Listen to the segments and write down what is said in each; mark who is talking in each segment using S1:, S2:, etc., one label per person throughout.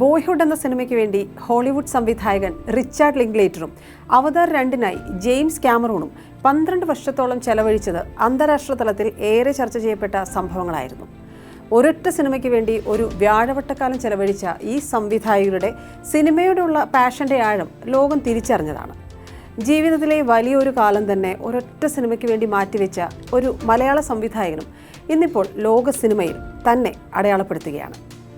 S1: Boyhood എന്ന സിനിമയ്ക്ക് വേണ്ടി ഹോളിവുഡ് സംവിധായകൻ റിച്ചാർഡ് ലിംഗ്ലേറ്ററും അവതാർ രണ്ടിനായി ജെയിംസ് ക്യാമറൂണും പന്ത്രണ്ട് വർഷത്തോളം ചെലവഴിച്ചത് അന്താരാഷ്ട്ര തലത്തിൽ ഏറെ ചർച്ച ചെയ്യപ്പെട്ട സംഭവങ്ങളായിരുന്നു. ഒരൊറ്റ സിനിമയ്ക്ക് വേണ്ടി ഒരു വ്യാഴവട്ടക്കാലം ചെലവഴിച്ച ഈ സംവിധായകരുടെ സിനിമയോടുള്ള പാഷന്റെ ആഴം ലോകം തിരിച്ചറിഞ്ഞതാണ്. ജീവിതത്തിലെ വലിയൊരു കാലം തന്നെ ഒരൊറ്റ സിനിമയ്ക്ക് വേണ്ടി മാറ്റിവെച്ച ഒരു മലയാള സംവിധായകനും ഇന്നിപ്പോൾ ലോക സിനിമയിൽ തന്നെ അടയാളപ്പെടുത്തുകയാണ്.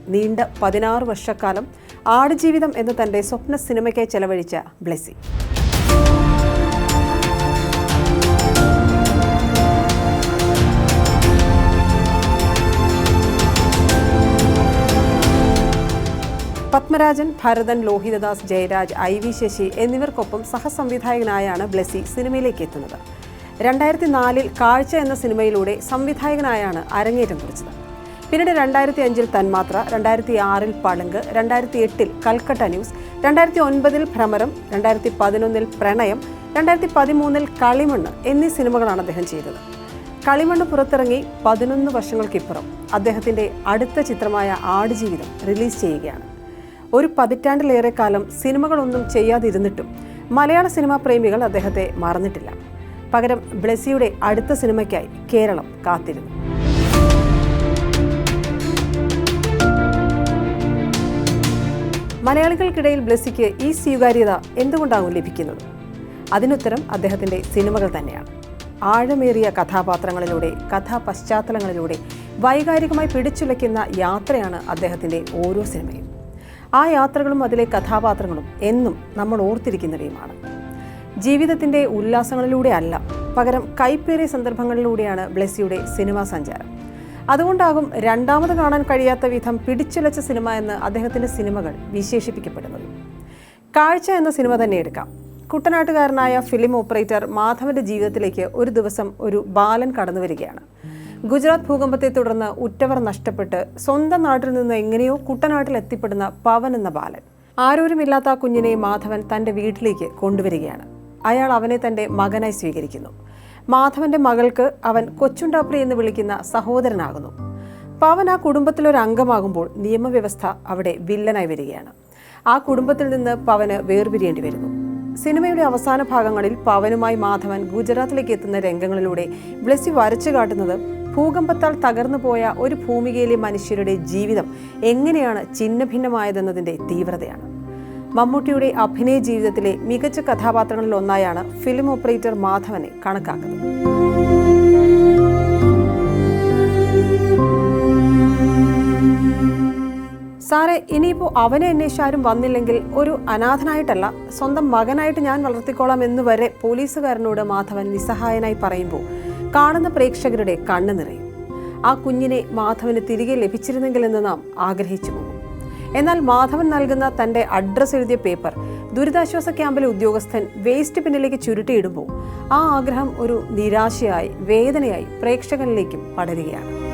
S1: നീണ്ട പതിനാറ് വർഷക്കാലം ആടുജീവിതം എന്ന തന്റെ സ്വപ്ന സിനിമയ്ക്കായി ചെലവഴിച്ച ബ്ലെസി പത്മരാജൻ ഭരതൻ ലോഹിതദാസ് ജയരാജ് ഐ വി ശശി എന്നിവർക്കൊപ്പം സഹസംവിധായകനായാണ് ബ്ലെസി സിനിമയിലേക്ക് എത്തുന്നത്. രണ്ടായിരത്തി നാലിൽ കാഴ്ച എന്ന സിനിമയിലൂടെ സംവിധായകനായാണ് അരങ്ങേറ്റം കുറിച്ചത്. പിന്നീട് രണ്ടായിരത്തി അഞ്ചിൽ തന്മാത്ര രണ്ടായിരത്തി ആറിൽ പളുങ്ക് രണ്ടായിരത്തി എട്ടിൽ കൽക്കട്ട ന്യൂസ് രണ്ടായിരത്തി ഒൻപതിൽ ഭ്രമരം രണ്ടായിരത്തി പതിനൊന്നിൽ പ്രണയം രണ്ടായിരത്തി പതിമൂന്നിൽ കളിമണ്ണ് എന്നീ സിനിമകളാണ് അദ്ദേഹം ചെയ്തത്. കളിമണ്ണ് പുറത്തിറങ്ങി പതിനൊന്ന് വർഷങ്ങൾക്കിപ്പുറം അദ്ദേഹത്തിന്റെ അടുത്ത ചിത്രമായ ആടുജീവിതം റിലീസ് ചെയ്യുകയാണ്. ഒരു പതിറ്റാണ്ടിലേറെ കാലം സിനിമകളൊന്നും ചെയ്യാതിരുന്നിട്ടും മലയാള സിനിമാ പ്രേമികൾ അദ്ദേഹത്തെ മറന്നിട്ടില്ല. പകരം ബ്ലെസിയുടെ അടുത്ത സിനിമയ്ക്കായി കേരളം കാത്തിരുന്നു. മലയാളികൾക്കിടയിൽ ബ്ലെസിക്ക് ഈ സ്വീകാര്യത എന്തുകൊണ്ടാകും ലഭിക്കുന്നത്? അതിനുത്തരം അദ്ദേഹത്തിന്റെ സിനിമകൾ തന്നെയാണ്. ആഴമേറിയ കഥാപാത്രങ്ങളിലൂടെ കഥാപശ്ചാത്തലങ്ങളിലൂടെ വൈകാരികമായി പിടിച്ചുലയ്ക്കുന്ന യാത്രയാണ് അദ്ദേഹത്തിന്റെ ഓരോ സിനിമയും. ആ യാത്രകളും അതിലെ കഥാപാത്രങ്ങളും എന്നും നമ്മൾ ഓർത്തിരിക്കുന്നവയുമാണ്. ജീവിതത്തിന്റെ ഉല്ലാസങ്ങളിലൂടെ അല്ല പകരം കൈപ്പേറിയ സന്ദർഭങ്ങളിലൂടെയാണ് ബ്ലെസ്സിയുടെ സിനിമാ സഞ്ചാരം. അതുകൊണ്ടാകും രണ്ടാമത് കാണാൻ കഴിയാത്ത വിധം പിടിച്ചുലച്ച സിനിമ എന്ന് അദ്ദേഹത്തിന്റെ സിനിമകൾ വിശേഷിപ്പിക്കപ്പെടുന്നത്. കാഴ്ച എന്ന സിനിമ തന്നെ എടുക്കാം. കുട്ടനാട്ടുകാരനായ ഫിലിം ഓപ്പറേറ്റർ മാധവന്റെ ജീവിതത്തിലേക്ക് ഒരു ദിവസം ഒരു ബാലൻ കടന്നു വരികയാണ്. ഗുജറാത്ത് ഭൂകമ്പത്തെ തുടർന്ന് ഉറ്റവർ നഷ്ടപ്പെട്ട് സ്വന്തം നാട്ടിൽ നിന്ന് എങ്ങനെയോ കുട്ടനാട്ടിൽ എത്തിപ്പെടുന്ന പവൻ എന്ന ബാലൻ. ആരോരുമില്ലാത്ത ആ കുഞ്ഞിനെ മാധവൻ തന്റെ വീട്ടിലേക്ക് കൊണ്ടുവരികയാണ്. അയാൾ അവനെ തന്റെ മകനായി സ്വീകരിക്കുന്നു. മാധവന്റെ മകൾക്ക് അവൻ കൊച്ചുണ്ടാപ്രി എന്ന് വിളിക്കുന്ന സഹോദരനാകുന്നു. പവൻ ആ കുടുംബത്തിലൊരു അംഗമാകുമ്പോൾ നിയമവ്യവസ്ഥ അവിടെ വില്ലനായി വരികയാണ്. ആ കുടുംബത്തിൽ നിന്ന് പവന് വേർപിരിയേണ്ടി വരുന്നു. സിനിമയുടെ അവസാന ഭാഗങ്ങളിൽ പവനുമായി മാധവൻ ഗുജറാത്തിലേക്ക് എത്തുന്ന രംഗങ്ങളിലൂടെ ബ്ലെസ്സി വരച്ചു കാട്ടുന്നത് ഭൂകമ്പത്താൽ തകർന്നു പോയ ഒരു ഭൂമികയിലെ മനുഷ്യരുടെ ജീവിതം എങ്ങനെയാണ് ഛിന്നഭിന്നമായതെന്നതിന്റെ തീവ്രതയാണ്. മമ്മൂട്ടിയുടെ അഭിനയ ജീവിതത്തിലെ മികച്ച കഥാപാത്രങ്ങളിൽ ഒന്നായാണ് ഫിലിം ഓപ്പറേറ്റർ മാധവനെ കണക്കാക്കുന്നത്. സാറേ ഇനിയിപ്പോൾ അവനെ അന്വേഷിച്ചാരും വന്നില്ലെങ്കിൽ ഒരു അനാഥനായിട്ടല്ല സ്വന്തം മകനായിട്ട് ഞാൻ വളർത്തിക്കോളാം എന്ന് വരെ പോലീസുകാരനോട് മാധവൻ നിസ്സഹായനായി പറയുമ്പോൾ കാണുന്ന പ്രേക്ഷകരുടെ കണ്ണു നിറയും. ആ കുഞ്ഞിനെ മാധവന് തിരികെ ലഭിച്ചിരുന്നെങ്കിൽ എന്ന് നാം ആഗ്രഹിച്ചു പോകും. എന്നാൽ മാധവൻ നൽകുന്ന തന്റെ അഡ്രസ് എഴുതിയ പേപ്പർ ദുരിതാശ്വാസ ക്യാമ്പിലെ ഉദ്യോഗസ്ഥൻ വേസ്റ്റ് പിന്നിലേക്ക് ചുരുട്ടിയിടുമ്പോൾ ആ ആഗ്രഹം ഒരു നിരാശയായി വേദനയായി പ്രേക്ഷകനിലേക്കും പടരുകയാണ്.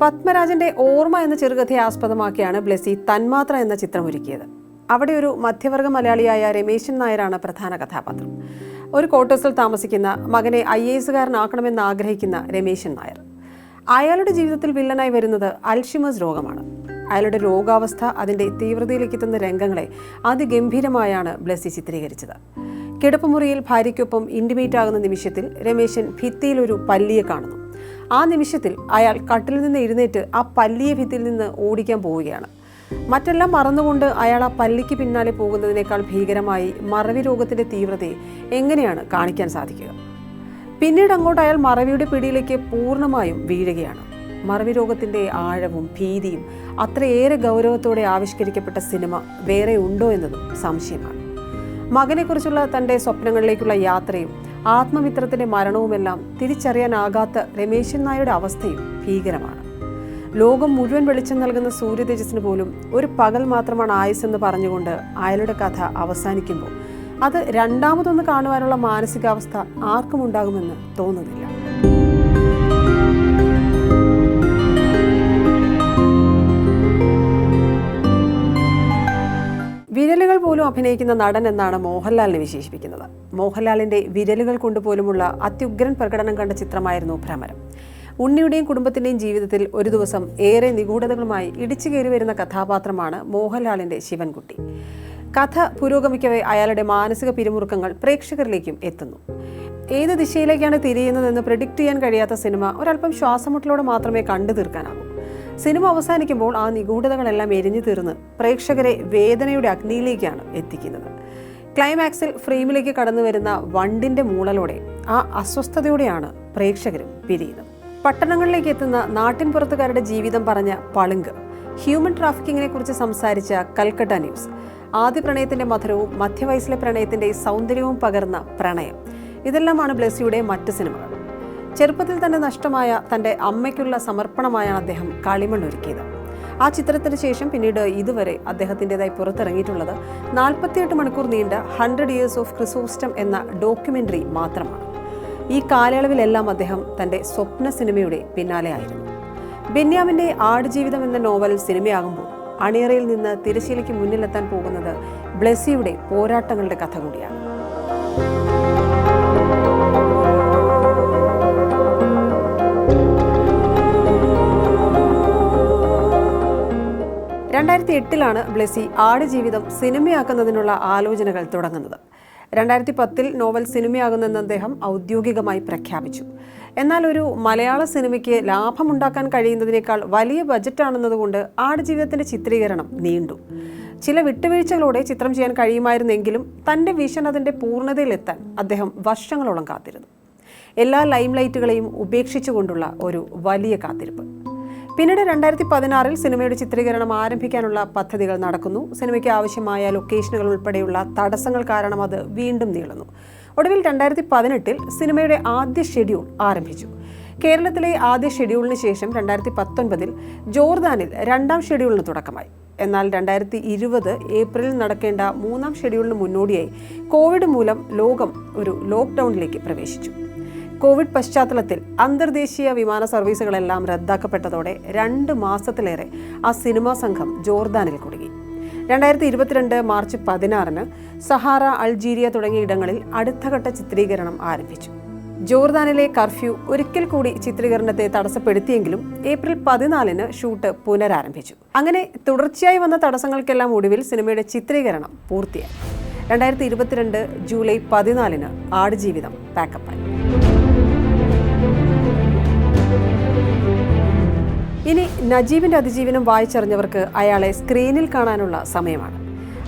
S1: പത്മരാജന്റെ ഓർമ്മ എന്ന ചെറുകഥയെ ആസ്പദമാക്കിയാണ് ബ്ലെസി തന്മാത്ര എന്ന ചിത്രം ഒരുക്കിയത്. അവിടെ ഒരു മധ്യവർഗ മലയാളിയായ രമേശൻ നായരാണ് പ്രധാന കഥാപാത്രം. ഒരു ക്വാർട്ടേഴ്സിൽ താമസിക്കുന്ന മകനെ ഐ എസുകാരനാക്കണമെന്ന് ആഗ്രഹിക്കുന്ന രമേശൻ നായർ. അയാളുടെ ജീവിതത്തിൽ വില്ലനായി വരുന്നത് അൽഷിമസ് രോഗമാണ്. അയാളുടെ രോഗാവസ്ഥ അതിന്റെ തീവ്രതയിലേക്ക് എത്തുന്ന രംഗങ്ങളെ അതിഗംഭീരമായാണ് ബ്ലസ്സി ചിത്രീകരിച്ചത്. കിടപ്പുമുറിയിൽ ഭാര്യയ്ക്കൊപ്പം ഇന്റിമേറ്റ് ആകുന്ന നിമിഷത്തിൽ രമേശൻ ഭിത്തിയിൽ ഒരു പല്ലിയെ കാണുന്നു. ആ നിമിഷത്തിൽ അയാൾ കട്ടിൽ നിന്ന് എഴുന്നേറ്റ് ആ പല്ലിയെ ഭിത്തിയിൽ നിന്ന് ഓടിക്കാൻ പോവുകയാണ്. മറ്റെല്ലാം മറന്നുകൊണ്ട് അയാൾ ആ പല്ലിക്ക് പിന്നാലെ പോകുന്നതിനേക്കാൾ ഭീകരമായി മറവി രോഗത്തിന്റെ തീവ്രതയെ എങ്ങനെയാണ് കാണിക്കാൻ സാധിക്കുക? പിന്നീട് അങ്ങോട്ട് അയാൾ മറവിയുടെ പിടിയിലേക്ക് പൂർണമായും വീഴുകയാണ്. മറവി രോഗത്തിന്റെ ആഴവും ഭീതിയും അത്രയേറെ ഗൗരവത്തോടെ ആവിഷ്കരിക്കപ്പെട്ട സിനിമ വേറെ ഉണ്ടോ എന്നതും സംശയമാണ്. മകനെക്കുറിച്ചുള്ള തന്റെ സ്വപ്നങ്ങളിലേക്കുള്ള യാത്രയും ആത്മമിത്രത്തിന്റെ മരണവുമെല്ലാം തിരിച്ചറിയാനാകാത്ത രമേശൻ നായരുടെ അവസ്ഥയും ഭീകരമാണ്. ലോകം മുഴുവൻ വെളിച്ചം നൽകുന്ന സൂര്യ തേജസ്സിന് പോലും ഒരു പകൽ മാത്രമാണ് ആയുസ് എന്ന് പറഞ്ഞുകൊണ്ട് അയാളുടെ കഥ അവസാനിക്കുമ്പോൾ അത് രണ്ടാമതൊന്ന് കാണുവാനുള്ള മാനസികാവസ്ഥ ആർക്കും ഉണ്ടാകുമെന്ന് തോന്നുന്നില്ല. വിരലുകൾ പോലും അഭിനയിക്കുന്ന നടൻ എന്നാണ് മോഹൻലാലിനെ വിശേഷിപ്പിക്കുന്നത്. മോഹൻലാലിന്റെ വിരലുകൾ കൊണ്ടുപോലുമുള്ള അത്യുഗ്രൻ പ്രകടനം കണ്ട ചിത്രമായിരുന്നു ഭ്രമരം. ഉണ്ണിയുടെയും കുടുംബത്തിന്റെയും ജീവിതത്തിൽ ഒരു ദിവസം ഏറെ നിഗൂഢതകളുമായി ഇടിച്ചു കയറി വരുന്ന കഥാപാത്രമാണ് മോഹൻലാലിന്റെ ശിവൻകുട്ടി. കഥ പുരോഗമിക്കവേ അയാളുടെ മാനസിക പിരിമുറുക്കങ്ങൾ പ്രേക്ഷകരിലേക്കും എത്തുന്നു. ഏത് ദിശയിലേക്കാണ് തിരിയുന്നതെന്ന് പ്രിഡിക്റ്റ് ചെയ്യാൻ കഴിയാത്ത സിനിമ ഒരല്പം ശ്വാസമുട്ടലോടെ മാത്രമേ കണ്ടു തീർക്കാനാവൂ. സിനിമ അവസാനിക്കുമ്പോൾ ആ നിഗൂഢതകളെല്ലാം എരിഞ്ഞു തീർന്ന് പ്രേക്ഷകരെ വേദനയുടെ അഗ്നിയിലേക്കാണ് എത്തിക്കുന്നത്. ക്ലൈമാക്സിൽ ഫ്രെയിമിലേക്ക് കടന്നു വരുന്ന വണ്ടിന്റെ മൂളലോടെ ആ അസ്വസ്ഥതയോടെയാണ് പ്രേക്ഷകരും പിരിയുന്നത്. പട്ടണങ്ങളിലേക്ക് എത്തുന്ന നാട്ടിൻ പുറത്തുകാരുടെ ജീവിതം പറഞ്ഞ പളുങ്ക്. ഹ്യൂമൻ ട്രാഫിക്കിങ്ങിനെ കുറിച്ച് സംസാരിച്ച കൽക്കട്ട ന്യൂസ്. ആദ്യ പ്രണയത്തിന്റെ മധുരവും മധ്യവയസ്സിലെ പ്രണയത്തിന്റെ സൗന്ദര്യവും പകർന്ന പ്രണയം. ഇതെല്ലാമാണ് ബ്ലെസ്സിയുടെ മറ്റു സിനിമകൾ. ചെറുപ്പത്തിൽ തന്നെ നഷ്ടമായ തന്റെ അമ്മയ്ക്കുള്ള സമർപ്പണമായാണ് അദ്ദേഹം കളിമൺ ഒരുക്കിയത് ആ ചിത്രത്തിന് ശേഷം പിന്നീട് ഇതുവരെ അദ്ദേഹത്തിന്റെതായി പുറത്തിറങ്ങിയിട്ടുള്ളത് നാൽപ്പത്തിയെട്ട് മണിക്കൂർ നീണ്ട ഹൺഡ്രഡ് ഇയേഴ്സ് ഓഫ് ക്രിസോസ്റ്റം എന്ന ഡോക്യുമെന്ററി മാത്രമാണ്. ഈ കാലയളവിലെല്ലാം അദ്ദേഹം തന്റെ സ്വപ്ന സിനിമയുടെ പിന്നാലെയായിരുന്നു. ബെന്യാമിന്റെ ആടുജീവിതം എന്ന നോവൽ സിനിമയാകുമ്പോൾ അണിയറയിൽ നിന്ന് തിരശ്ശീലയ്ക്ക് മുന്നിലെത്താൻ പോകുന്നത് ബ്ലെസിയുടെ പോരാട്ടങ്ങളുടെ കഥ കൂടിയാണ്. രണ്ടായിരത്തി എട്ടിലാണ് ബ്ലെസി ആടുജീവിതം സിനിമയാക്കുന്നതിനുള്ള ആലോചനകൾ തുടങ്ങുന്നത്. രണ്ടായിരത്തി പത്തിൽ നോവൽ സിനിമയാകുന്നെന്ന് അദ്ദേഹം ഔദ്യോഗികമായി പ്രഖ്യാപിച്ചു. എന്നാൽ ഒരു മലയാള സിനിമയ്ക്ക് ലാഭമുണ്ടാക്കാൻ കഴിയുന്നതിനേക്കാൾ വലിയ ബജറ്റാണെന്നതുകൊണ്ട് ആടുജീവിതത്തിന്റെ ചിത്രീകരണം നീണ്ടു. ചില വിട്ടുവീഴ്ചകളോടെ ചിത്രം ചെയ്യാൻ കഴിയുമായിരുന്നെങ്കിലും തന്റെ വിഷൻ അതിന്റെ പൂർണതയിലെത്താൻ അദ്ദേഹം വർഷങ്ങളോളം കാത്തിരുന്നു. എല്ലാ ലൈംലൈറ്റുകളെയും ഉപേക്ഷിച്ചുകൊണ്ടുള്ള ഒരു വലിയ കാത്തിരിപ്പ്. പിന്നീട് രണ്ടായിരത്തി പതിനാറിൽ സിനിമയുടെ ചിത്രീകരണം ആരംഭിക്കാനുള്ള പദ്ധതികൾ നടക്കുന്നു. സിനിമയ്ക്ക് ആവശ്യമായ ലൊക്കേഷനുകൾ ഉൾപ്പെടെയുള്ള തടസ്സങ്ങൾ കാരണം അത് വീണ്ടും നീളുന്നു. ഒടുവിൽ രണ്ടായിരത്തി പതിനെട്ടിൽ സിനിമയുടെ ആദ്യ ഷെഡ്യൂൾ ആരംഭിച്ചു. കേരളത്തിലെ ആദ്യ ഷെഡ്യൂളിന് ശേഷം രണ്ടായിരത്തി പത്തൊൻപതിൽ ജോർദാനിൽ രണ്ടാം ഷെഡ്യൂളിന് തുടക്കമായി. എന്നാൽ രണ്ടായിരത്തി ഇരുപത് ഏപ്രിലിൽ നടക്കേണ്ട മൂന്നാം ഷെഡ്യൂളിന് മുന്നോടിയായി കോവിഡ് മൂലം ലോകം ഒരു ലോക്ക്ഡൗണിലേക്ക് പ്രവേശിച്ചു. കോവിഡ് പശ്ചാത്തലത്തിൽ അന്തർദേശീയ വിമാന സർവീസുകളെല്ലാം റദ്ദാക്കപ്പെട്ടതോടെ രണ്ട് മാസത്തിലേറെ ആ സിനിമാ സംഘം ജോർദാനിൽ കുടുങ്ങി. രണ്ടായിരത്തി ഇരുപത്തിരണ്ട് മാർച്ച് പതിനാറിന് സഹാറ അൾജീരിയ തുടങ്ങിയ ഇടങ്ങളിൽ അടുത്തഘട്ട ചിത്രീകരണം ആരംഭിച്ചു. ജോർദാനിലെ കർഫ്യൂ ഒരിക്കൽ കൂടി ചിത്രീകരണത്തെ തടസ്സപ്പെടുത്തിയെങ്കിലും ഏപ്രിൽ പതിനാലിന് ഷൂട്ട് പുനരാരംഭിച്ചു. അങ്ങനെ തുടർച്ചയായി വന്ന തടസ്സങ്ങൾക്കെല്ലാം ഒടുവിൽ സിനിമയുടെ ചിത്രീകരണം പൂർത്തിയായി. രണ്ടായിരത്തി ഇരുപത്തിരണ്ട് ജൂലൈ പതിനാലിന് ആടുജീവിതം പാക്കപ്പായി ഇനി നജീബിന്റെ അതിജീവനം വായിച്ചറിഞ്ഞവർക്ക് അയാളെ സ്ക്രീനിൽ കാണാനുള്ള സമയമാണ്.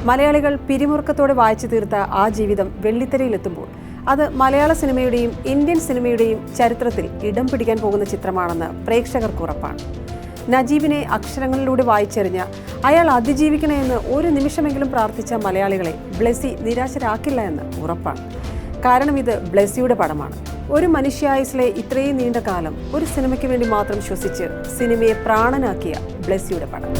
S1: മലയാളികൾ പിരിമുറുക്കത്തോടെ വായിച്ചു തീർത്ത ആ ജീവിതം വെള്ളിത്തിരയിലെത്തുമ്പോൾ അത് മലയാള സിനിമയുടെയും ഇന്ത്യൻ സിനിമയുടെയും ചരിത്രത്തിൽ ഇടം പിടിക്കാൻ പോകുന്ന ചിത്രമാണെന്ന് പ്രേക്ഷകർക്ക് ഉറപ്പാണ്. നജീബിനെ അക്ഷരങ്ങളിലൂടെ വായിച്ചെറിഞ്ഞ അയാൾ അതിജീവിക്കണമെന്ന് ഒരു നിമിഷമെങ്കിലും പ്രാർത്ഥിച്ച മലയാളികളെ ബ്ലെസി നിരാശരാക്കില്ല എന്ന് ഉറപ്പാണ്. കാരണം ഇത് ബ്ലെസിയുടെ പടമാണ്. ഒരു മനുഷ്യായുസിലെ ഇത്രയും നീണ്ട കാലം ഒരു സിനിമയ്ക്ക് വേണ്ടി മാത്രം ശ്വസിച്ച് സിനിമയെ പ്രാണനാക്കിയ ബ്ലെസ്സിയുടെ പടം.